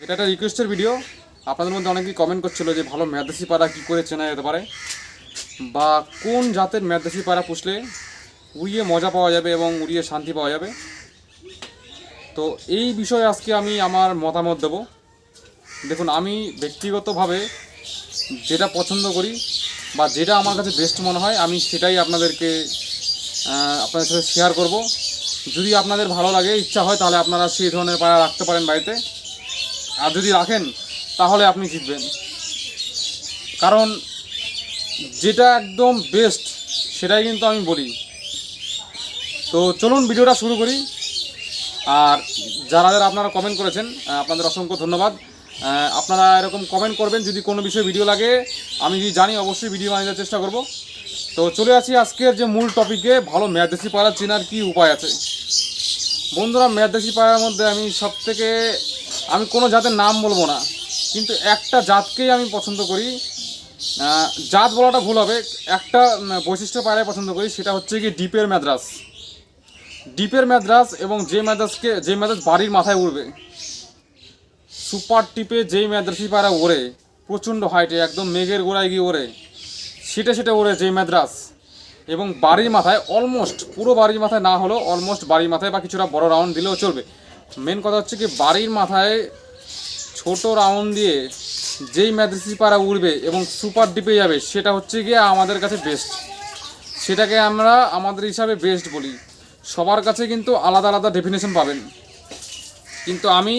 এটা একটা রিকোয়েস্টের ভিডিও আপনাদের মধ্যে অনেকেই কমেন্ট করছিল যে ভালো মেয়াদেশি পাড়া কী করে চেনা যেতে পারে? বা কোন জাতের মেয়াদেশি পাড়া পুষলে উড়িয়ে মজা পাওয়া যাবে এবং উড়িয়ে শান্তি পাওয়া যাবে? তো এই বিষয়ে আজকে আমি আমার মতামত দেব। দেখুন, আমি ব্যক্তিগতভাবে যেটা পছন্দ করি বা যেটা আমার কাছে বেস্ট মনে হয়, আমি সেটাই আপনাদেরকে আপনাদের সাথে শেয়ার করব। যদি আপনাদের ভালো লাগে, ইচ্ছা হয়, তাহলে আপনারা সেই ধরনের পাড়া রাখতে পারেন বাড়িতে। আর যদি রাখেন, তাহলে আপনি জিতবেন। কারণ যেটা একদম বেস্ট সেটাই কিন্তু আমি বলি। তো চলুন ভিডিওটা শুরু করি। আর যারা যারা আপনারা কমেন্ট করেছেন আপনাদের অসংখ্য ধন্যবাদ। আপনারা এরকম কমেন্ট করবেন, যদি কোনো বিষয়ে ভিডিও লাগে, আমি যদি জানি, অবশ্যই ভিডিও বানিয়ে চেষ্টা করব। তো চলে আসি আজকের যে মূল টপিকে ভালো মেয়াদেশি পাড়া চেনার কী উপায় আছে? বন্ধুরা মেয়াদেশি পাড়ার মধ্যে আমি সব থেকে আমি কোনো জাতের নাম বলব না, কিন্তু একটা জাতকেই আমি পছন্দ করি। জাত বলাটা ভুল হবে। একটা বৈশিষ্ট্য পায়রায় পছন্দ করি, সেটা হচ্ছে কি ডিপের ম্যাদ্রাস। ডিপের ম্যাদ্রাস এবং যে ম্যাদ্রাসকে, যে ম্যাদ্রাস বাড়ির মাথায় উড়বে, সুপার টিপে যেই ম্যাদ্রাসি পায়রা ওড়ে, প্রচণ্ড হাইটে একদম মেঘের গোড়ায় গিয়ে ওড়ে, সেটা সেটা ওড়ে যেই ম্যাদ্রাস। এবং বাড়ির মাথায় অলমোস্ট পুরো বাড়ির মাথায় না হলেও অলমোস্ট বাড়ির মাথায় বা কিছুটা বড় রাউন্ড দিলেও চলবে। মেন কথা হচ্ছে কি, বাড়ির মাথায় ছোট রাউন্ড দিয়ে যেই ম্যাদ্রাসি পাড়া উড়বে এবং সুপার ডিপে যাবে, সেটা হচ্ছে গিয়ে আমাদের কাছে বেস্ট সেটাকে আমরা আমাদের হিসাবে বেস্ট বলি। সবার কাছে কিন্তু আলাদা আলাদা ডেফিনেশন পাবেন। কিন্তু আমি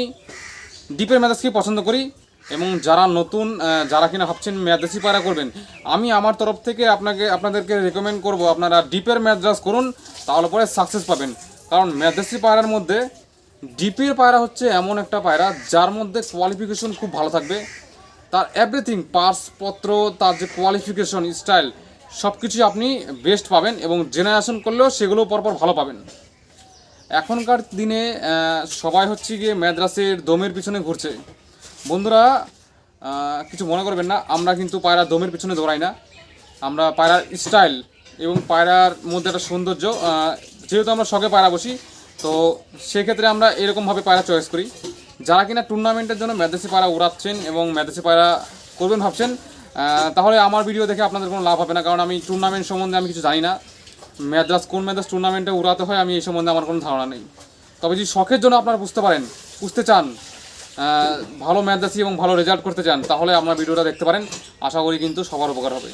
ডিপের ম্যাদাসকে পছন্দ করি এবং যারা নতুন যারা কিনা ভাবছেন ম্যাদাসি পায়রা করবেন, আমি আমার তরফ থেকে আপনাকে, আপনাদেরকে রেকমেন্ড করব, আপনারা ডিপের ম্যাদ্রাস করুন, তাহলে পরে সাকসেস পাবেন। কারণ ম্যাদাসি পায়রার মধ্যে ডিপের পায়রা হচ্ছে এমন একটা পায়রা, যার মধ্যে কোয়ালিফিকেশন খুব ভালো থাকবে। তার এভরিথিং পার্সপত্র তার যে কোয়ালিফিকেশন স্টাইল সব কিছুই আপনি বেস্ট পাবেন এবং জেনারেশন করলেও সেগুলো পরপর ভালো পাবেন। এখনকার দিনে সবাই হচ্ছে গিয়ে মাদ্রাসের দমের পিছনে ঘুরছে। বন্ধুরা কিছু মনে করবেন না, আমরা কিন্তু পায়রা দমের পিছনে দৌড়াই না। আমরা পায়রার স্টাইল এবং পায়রার মধ্যে একটা সৌন্দর্য যেহেতু আমরা শখে পায়রা বসি তো সেক্ষেত্রে আমরা এরকমভাবে পায়রা চয়েস করি। যারা কিনা টুর্নামেন্টের জন্য ম্যাদ্রাসি পায়রা উড়াচ্ছেন এবং ম্যাদ্রাসি পায়রা করবেন ভাবছেন তাহলে আমার ভিডিও দেখে আপনাদের কোনো লাভ হবে না, কারণ আমি টুর্নামেন্ট সম্বন্ধে আমি কিছু জানি না। ম্যাদ্রাস কোন ম্যাদ্রাস টুর্নামেন্টে উড়াতে হয় আমি এই সম্বন্ধে আমার কোনো ধারণা নেই। তবে যদি শখের জন্য আপনারা বুঝতে পারেন, বুঝতে চান ভালো ম্যাদ্রাসি এবং ভালো রেজাল্ট করতে চান, তাহলে আপনার ভিডিওটা দেখতে পারেন। আশা করি কিন্তু সবার উপকার হবে।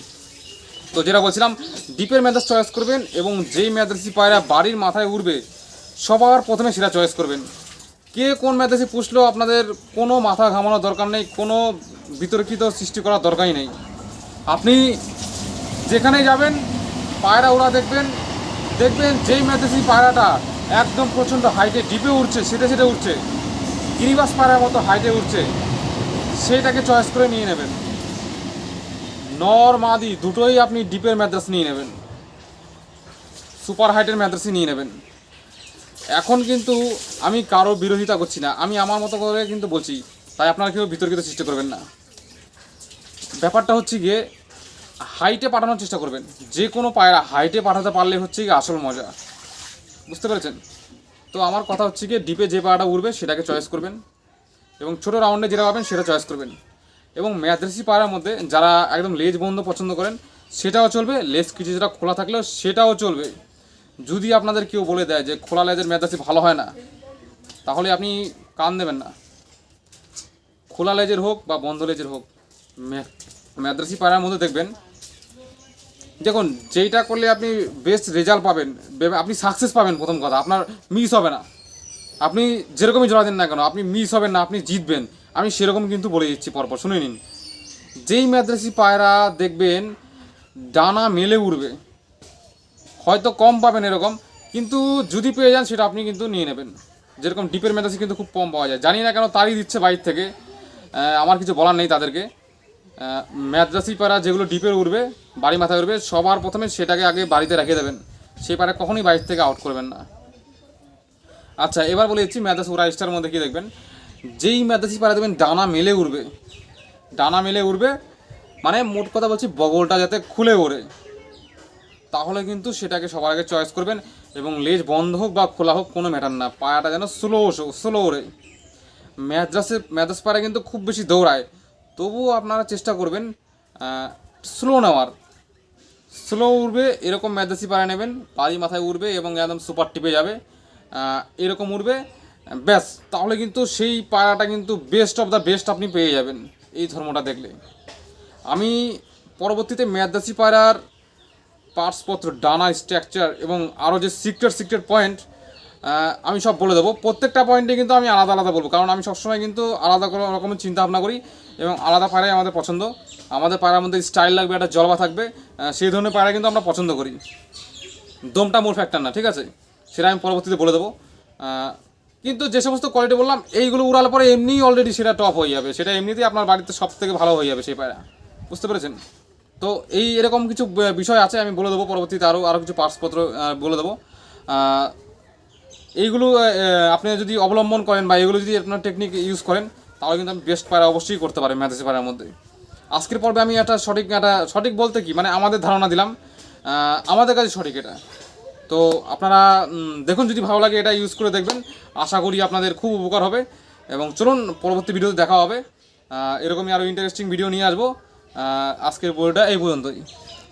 তো যেটা বলছিলাম ডিপের ম্যাদ্রাস চয়েস করবেন এবং যেই ম্যাদ্রাসি পায়রা বাড়ির মাথায় উঠবে সবার প্রথমে সেটা চয়েস করবেন। কে কোন ম্যাদ্রাসি পুষলো, আপনাদের কোনো মাথা ঘামানোর দরকার নেই, কোনো বিতর্কিত সৃষ্টি করার দরকারই নেই। আপনি যেখানেই যাবেন, পায়রা ওরা দেখবেন দেখবেন যেই ম্যাদ্রাসি পায়রাটা একদম প্রচণ্ড হাইটে ডিপে উঠছে সেটা সেটা উঠছে গিরিবাস পায়রার মতো হাইটে উঠছে সেইটাকে চয়েস করে নিয়ে নেবেন। নর মাদি, দুটোই আপনি ডিপের ম্যাদ্রাস নিয়ে নেবেন। সুপার হাইটের ম্যাদ্রাসই নিয়ে নেবেন। এখন কিন্তু আমি কারও বিরোধিতা করছি না। আমি আমার মতো করে কিন্তু বলছি, তাই আপনারা কেউ বিতর্কিত সৃষ্টি করবেন না। ব্যাপারটা হচ্ছে গিয়ে, হাইটে পাঠানোর চেষ্টা করবেন। যে কোনো পায়রা হাইটে পাঠাতে পারলে হচ্ছে গিয়ে আসল মজা। বুঝতে পেরেছেন? তো আমার কথা হচ্ছে গিয়ে, ডিপে যে পায়রাটা উঠবে সেটাকে চয়েস করবেন। এবং ছোটো রাউন্ডে যেটা পাবেন, সেটা চয়েস করবেন। এবং ম্যাদ্রাসি পায়রার মধ্যে যারা একদম লেজ বন্ধ পছন্দ করেন, সেটাও চলবে। লেজ কিছু যেটা খোলা থাকলেও সেটাও চলবে। যদি আপনাদের কেউ বলে দেয় যে খোলা লেজের ম্যাদ্রাসি ভালো হয় না, তাহলে আপনি কান দেবেন না। খোলা লেজের হোক বা বন্ধ লেজের হোক মাদ্রাসি পাড়ার মধ্যে দেখবেন, দেখুন, যেইটা করলে আপনি বেস্ট রেজাল্ট পাবেন আপনি সাকসেস পাবেন প্রথম কথা, আপনার মিস হবে না। আপনি যেরকমই জোড়া দেন না কেন, আপনি মিস হবেন না, আপনি জিতবেন। আমি সেরকম কিন্তু বলে দিচ্ছি পরপর, শুনে নিন। যেই মাদ্রাসি পায়রা দেখবেন, ডানা মেলে উঠবে হয়তো কম পাবেন এরকম, কিন্তু যদি পেয়ে যান সেটা আপনি কিন্তু নিয়ে নেবেন। যেরকম ডিপের মেদাসি কিন্তু খুব কম পাওয়া যায়। জানি না কেন তারই দিচ্ছে বাইর থেকে। আমার কিছু বলার নেই তাদেরকে। ম্যাদ্রাসি পাড়া যেগুলো ডিপের উঠবে, বাড়ি মাথায় উঠবে, সবার প্রথমে সেটাকে আগে বাড়িতে রেখে দেবেন। সেই পাড়া কখনোই বাইর থেকে আউট করবেন না। আচ্ছা এবার বলে দিচ্ছি ম্যাদ্রাস ওরা স্টার মধ্যে কি দেখবেন? যেই ম্যাদ্রাসি পাড়া দেবেন ডানা মেলে উঠবে ডানা মেলে উঠবে মানে মোট কথা বলছি বগলটা যাতে খুলে ওড়ে। তাহলে কিন্তু সেটাকে সবার আগে চয়েস করবেন এবং লেজ বন্ধ হোক বা খোলা হোক, কোনো ম্যাটার না। পায়াটা যেন স্লো স্লো ওড়ে ম্যাদ্রাসে ম্যাদ্রাস পায়রা কিন্তু খুব বেশি দৌড়ায়। তবুও আপনারা চেষ্টা করবেন স্লো নেওয়ার। স্লো উড়বে, এরকম ম্যাদ্রাসি পায়রা নেবেন পাড়ি মাথায় উড়বে এবং একদম সুপার টিপে যাবে। এরকম উড়বে, ব্যাস। তাহলে কিন্তু সেই পায়রাটা কিন্তু বেস্ট অফ দ্য বেস্ট আপনি পেয়ে যাবেন, এই ধর্মটা দেখলে। আমি পরবর্তীতে ম্যাদাসি পায়রার পার্টসপত্র ডানা স্ট্রাকচার এবং আরও যে সিক্রেট সিক্রেট পয়েন্ট আমি সব বলে দেবো। প্রত্যেকটা পয়েন্টে কিন্তু আমি আলাদা আলাদা বলব, কারণ আমি সবসময় কিন্তু আলাদা কোনো রকমের চিন্তা ভাবনা করি এবং আলাদা পায়রাই আমাদের পছন্দ। আমাদের পায়রার মধ্যে স্টাইল লাগবে, একটা জলবা থাকবে সেই ধরনের পায়রা কিন্তু আমরা পছন্দ করি। দমটা মূল ফ্যাক্টর না, ঠিক আছে? সেটা আমি পরবর্তীতে বলে দেবো। কিন্তু যে সমস্ত কোয়ালিটি বললাম, এইগুলো উড়ালে পরে এমনিই অলরেডি সেটা টপ হয়ে যাবে। সেটা এমনিতেই আপনার বাড়িতে সব থেকে ভালো হয়ে যাবে সেই পায়রা বুঝতে পেরেছেন? তো এই এরকম কিছু বিষয় আছে আমি বলে দেবো পরবর্তীতে আরও আরও কিছু পার্টসপত্র আহ, বলে দেবো। এইগুলো আপনি যদি অবলম্বন করেন বা এগুলো যদি আপনার টেকনিক ইউজ করেন তাহলে কিন্তু আপনি বেস্ট পায়রা অবশ্যই করতে পারেন ম্যাথেসি পায়রার মধ্যে। আজকের পর্বে আমি একটা সঠিক একটা সঠিক বলতে কি মানে আমাদের ধারণা দিলাম। আমাদের কাছে সঠিক এটা। তো আপনারা দেখুন যদি ভালো লাগে এটা ইউজ করে দেখবেন। আশা করি আপনাদের খুব উপকার হবে। এবং চলুন পরবর্তী ভিডিওতে দেখা হবে। এরকমই আরও ইন্টারেস্টিং ভিডিও নিয়ে আসব। আজকের বইটা এই পর্যন্তই।